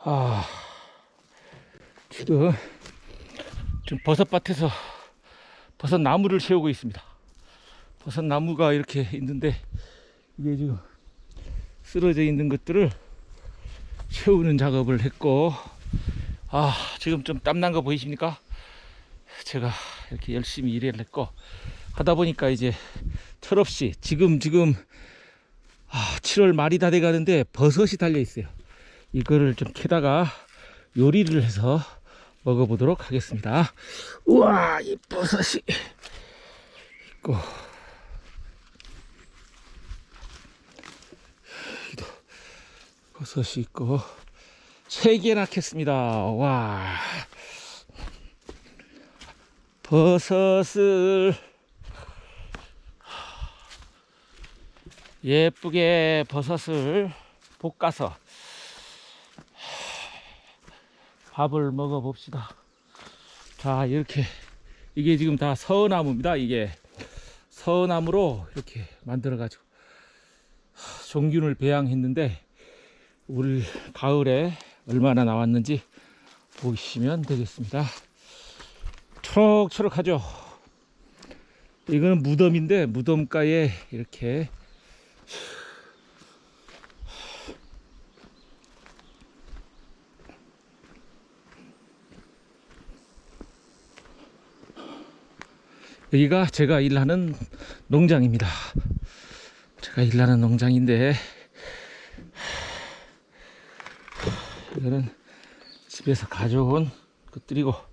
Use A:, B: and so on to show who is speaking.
A: 아, 지금, 지금 버섯밭에서 버섯 나무를 세우고 있습니다. 버섯 나무가 이렇게 있는데, 이게 지금 쓰러져 있는 것들을 세우는 작업을 했고, 아, 지금 좀 땀난 거 보이십니까? 제가 이렇게 열심히 일을 했고, 하다 보니까 이제 철없이 지금, 지금, 아, 7월 말이 다 돼 가는데 버섯이 달려 있어요. 이거를 좀 캐다가 요리를 해서 먹어보도록 하겠습니다. 우와, 이 버섯이 있고, 버섯이 있고, 세 개나 캤습니다. 와. 버섯을 예쁘게 버섯을 볶아서 밥을 먹어 봅시다. 자, 이렇게 이게 지금 다 서나무입니다. 이게 서나무로 이렇게 만들어 가지고 종균을 배양했는데 올 가을에 얼마나 나왔는지 보시면 되겠습니다. 초록초록하죠. 이거는 무덤인데 무덤가에 이렇게 여기가 제가 일하는 농장입니다. 제가 일하는 농장인데 이거는 집에서 가져온 것들이고